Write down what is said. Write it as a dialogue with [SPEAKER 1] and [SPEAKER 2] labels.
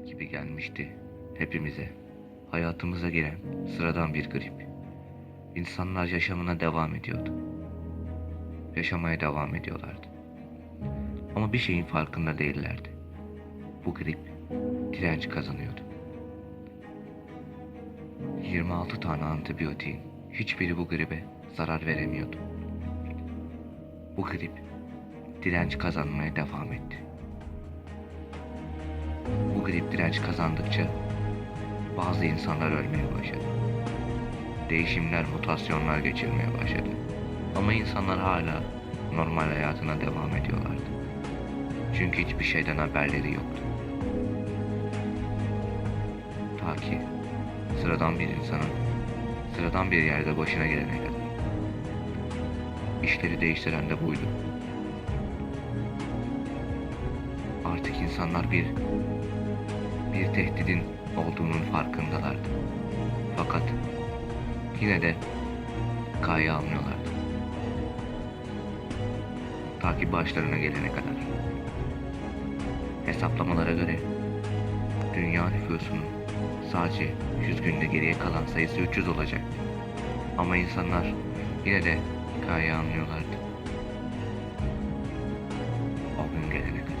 [SPEAKER 1] grip gibi gelmişti hepimize. Hayatımıza giren sıradan bir grip. İnsanlar yaşamına devam ediyordu. Yaşamaya devam ediyorlardı. Ama bir şeyin farkında değillerdi. Bu grip direnç kazanıyordu. 26 tane antibiyotiğin hiçbiri bu gribe zarar veremiyordu. Bu grip direnç kazanmaya devam etti. Bu grip direnç kazandıkça bazı insanlar ölmeye başladı. Değişimler, mutasyonlar geçirmeye başladı. Ama insanlar hala normal hayatına devam ediyorlardı. Çünkü hiçbir şeyden haberleri yoktu. Ta ki sıradan bir insanın sıradan bir yerde başına gelene kadar. İşleri değiştiren de buydu. Artık insanlar bir bir tehdidin olduğunun farkındalardı. Fakat yine de kayı almıyorlardı. Ta ki başlarına gelene kadar. Hesaplamalara göre dünya nüfusunun sadece 100 günde geriye kalan sayısı 300 olacak. Ama insanlar yine de kayı anlıyorlardı. O gün gelene kadar.